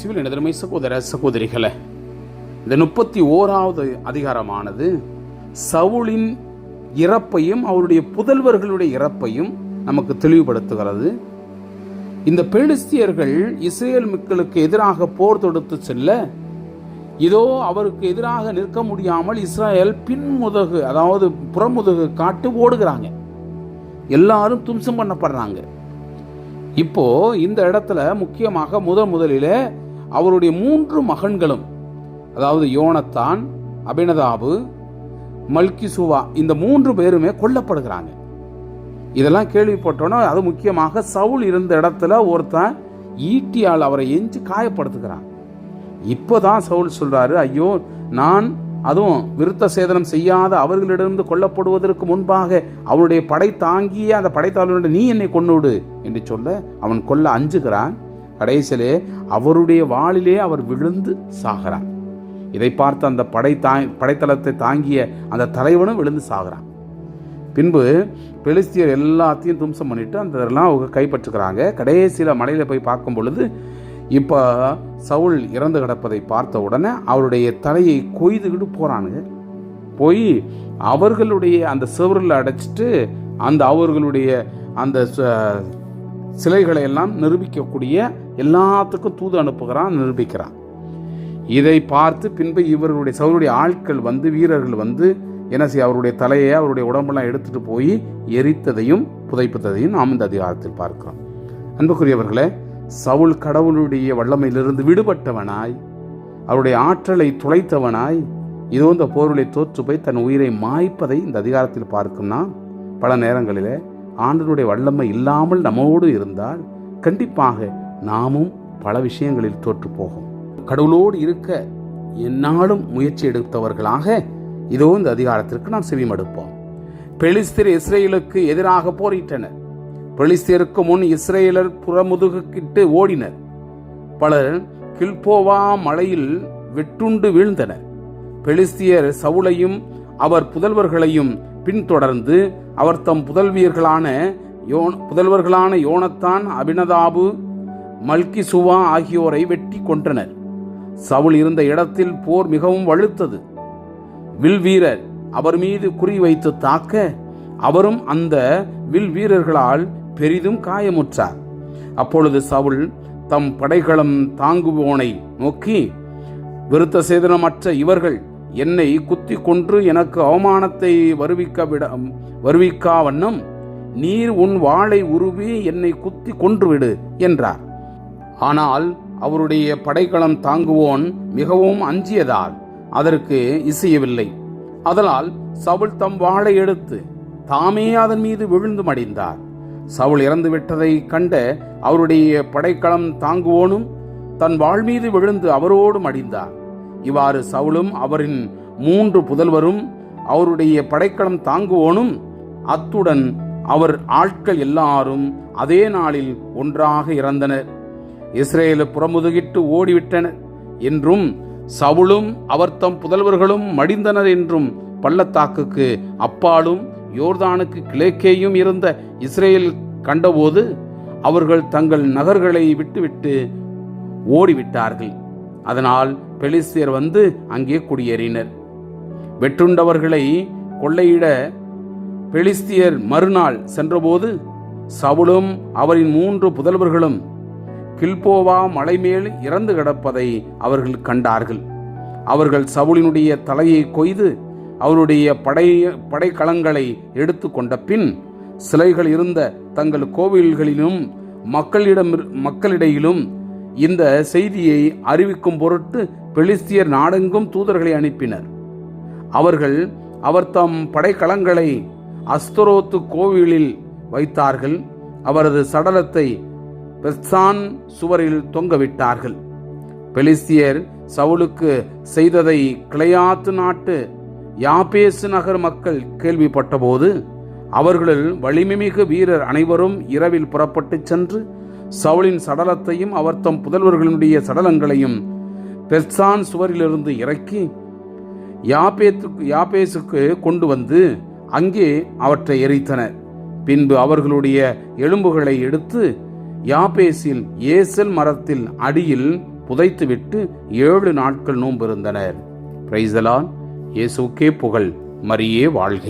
இயேசுவில் எனதருமை சகோதர சகோதரிகளை இந்த முப்பத்தி ஓராவது அதிகாரமானது சவுளின் இறப்பையும் அவருடைய புதல்வர்களுடைய இறப்பையும் நமக்கு தெளிவுபடுத்துகிறது. இந்த பெலிஸ்தியர்கள் இஸ்ரேல் மக்களுக்கு எதிராக போர் தொடுத்து செல்ல இதோ அவருக்கு எதிராக நிற்க முடியாமல் இஸ்ரேல் பின்முதுகு அதாவது புறமுதுகு காட்டு ஓடுகிறாங்க. எல்லாரும் தும்சம் பண்ணப்படுறாங்க. இப்போ இந்த இடத்துல முக்கியமாக முதல் முதலில் அவருடைய மூன்று மகன்களும் அதாவது யோனத்தான் அபினதாபு மல்கிசுவா இந்த மூன்று பேருமே கொல்லப்படுகிறாங்க. இதெல்லாம் கேள்விப்பட்டோன்னா அது முக்கியமாக சவுல் இருந்த இடத்துல ஒருத்தன் ஈட்டியால் அவரை எஞ்சி காயப்படுத்துகிறான். இப்போதான் சவுல் சொல்றாரு ஐயோ நான் அதுவும் விருத்த சேதனம் செய்யாத அவர்களிடமிருந்து கொல்லப்படுவதற்கு முன்பாக அவனுடைய படை தாங்கிய அந்த படைத்தாளனுடைய நீ என்னை கொன்னுவிடு என்று சொல்ல அவன் கொல்ல அஞ்சுகிறான். கடைசியிலே அவருடைய வாளிலே அவர் விழுந்து சாகிறான் இதை பார்த்து அந்த படை தா படைத்தளத்தை தாங்கிய அந்த தலைவனும் விழுந்து சாகிறான். பின்பு பெலிஸ்தியர் எல்லாத்தையும் தும்சம் பண்ணிட்டு அந்த இதெல்லாம் அவங்க கைப்பற்றுக்கிறாங்க கடைசியில் மலையில் போய் பார்க்கும் பொழுது இப்போ சவுல் இறந்து கிடப்பதை பார்த்த உடனே அவருடைய தலையை கொய்துக்கிட்டு போகிறானுங்க போய் அவர்களுடைய அந்த சுவரில் அடைச்சிட்டு அந்த அவர்களுடைய அந்த ச- சிலைகளை எல்லாம் நிரூபிக்கக்கூடிய எல்லாத்துக்கும் தூது அனுப்புகிறான் நிரூபிக்கிறான். இதை பார்த்து பின்பு இவர்களுடைய சவுருடைய ஆட்கள் வந்து வீரர்கள் வந்து என்ன செய்ய அவருடைய தலையை அவருடைய உடம்பெல்லாம் எடுத்துகிட்டு போய் எரித்ததையும் புதைப்பதையும் நாம் இந்த அதிகாரத்தில் பார்க்கிறோம். அன்புக்குரியவர்களே சவுல் கடவுளுடைய வல்லமையிலிருந்து விடுபட்டவனாய் அவருடைய ஆற்றலை துளைத்தவனாய் இதோ இந்த போருளை தோற்று போய் தன் உயிரை மாய்ப்பதை இந்த அதிகாரத்தில் பார்க்கும்னா பல நேரங்களிலே ஆண்டனுடைய வல்லமை இல்லாமல் நம்மோடு இருந்தால் கண்டிப்பாக நாமும் பல விஷயங்களில் தோற்று போகும். கடவுளோடு இருக்க என்னாலும் முயற்சி எடுத்தவர்களாக இதோ இந்த அதிகாரத்திற்கு நாம் செவிமடுப்போம். பெலிஸ்தர் இஸ்ரேலுக்கு எதிராக போரிட்டனர். பெலிஸ்தருக்கு முன் இஸ்ரேலர் புறமுதுகிட்டு ஓடினர். பலர் கில்போவா மலையில் வெட்டுண்டு வீழ்ந்தனர். பெலிஸ்தியர் சவுளையும் அவர் புதல்வர்களையும் பின்தொடர்ந்து அவர் தம் புதல்வியர்களான யோன் புதல்வர்களான யோனத்தான் அபினதாபு மல்கிசுவா ஆகியோரை வெட்டி கொன்றனர். சவுல் இருந்த இடத்தில் போர் மிகவும் வலுத்தது. வில் வீரர் அவர் மீது குறி வைத்து தாக்க அவரும் அந்த வில் வீரர்களால் பெரிதும் காயமுற்றார். அப்பொழுது சவுல் தம் படைகளம் தாங்குவோனை நோக்கி விருத்த சேதனமற்ற இவர்கள் என்னை குத்தி கொன்று எனக்கு அவமானத்தை வருவிக்க விட வருவிக்கா வண்ணம் நீர் உன் வாளை உருவி என்னை குத்தி கொன்றுவிடு என்றார். ஆனால் அவருடைய படைக்களம் தாங்குவோன் மிகவும் அஞ்சியதால் அதற்கு இசையவில்லை. அதனால் சவுல் தம் வாளை எடுத்து தாமே அதன் மீது விழுந்து மடிந்தார். சவுல் இறந்து விட்டதை கண்ட அவருடைய படைக்களம் தாங்குவோனும் தன் வாழ் மீது விழுந்து அவரோடு மடிந்தார். இவ்வாறு சவுலும் அவரின் மூன்று புதல்வரும் அவருடைய படைக்களம் தாங்குவோனும் அத்துடன் அவர் ஆட்கள் எல்லாரும் அதே நாளில் ஒன்றாக இறந்தனர். இஸ்ரேலு புறமுதுகிட்டு ஓடிவிட்டனர். என்றும் சவுளும் அவர் தம் புதல்வர்களும் மடிந்தனர் என்றும் பள்ளத்தாக்குக்கு அப்பாலும் யோர்தானுக்கு கிழக்கேயும் இருந்த இஸ்ரேல் கண்டபோது அவர்கள் தங்கள் நகர்களை விட்டுவிட்டு ஓடிவிட்டார்கள். அதனால் பெலிஸ்தியர் வந்து அங்கே குடியேறினர். வெற்றுண்டவர்களை கொள்ளையிட பெலிஸ்தியர் மறுநாள் சென்றபோது சவுலும் அவரின் மூன்று புதல்வர்களும் கில்போவா மலைமேல் இறந்து கிடப்பதை அவர்கள் கண்டார்கள். அவர்கள் சவுலினுடைய தலையை கொய்து அவருடைய படை படைக்கலங்களை எடுத்து கொண்ட பின் சிலைகள் இருந்த தங்கள் கோவில்களிலும் மக்களிடம் மக்களிடையிலும் இந்த செய்தியை அறிவிக்கும் பொருட்டு பெலிஸ்தியர் நாடெங்கும் தூதர்களை அனுப்பினர். அவர்கள் அவர் தம் படைக்கலங்களை அஸ்தரோத்து கோவிலில் வைத்தார்கள். அவரது சடலத்தை பெஸ்தான் சுவரில் தொங்கவிட்டார்கள் பெலிஸ்தியர் சவுலுக்கு செய்ததை கிளையாத்து நாட்டு யாபேசு நகர் மக்கள் கேள்விப்பட்டபோது அவர்களில் வலிமைமிகு வீரர் அனைவரும் இரவில் புறப்பட்டுச் சென்று சவுலின் சடலத்தையும் அவர் தம் புதல்வர்களுடைய சடலங்களையும் பெர்சான் சுவரிலிருந்து இறக்கி யாபேத்துக்கு யாபேசுக்கு கொண்டு வந்து அங்கே அவற்றை எரித்தனர். பின்பு அவர்களுடைய எலும்புகளை எடுத்து யாபேசில் ஏசல் மரத்தில் அடியில் புதைத்துவிட்டு ஏழு நாட்கள் நோன்பு இருந்தனர். பிரைசலான் இயேசுக்கே புகழ். மரியே வாழ்க.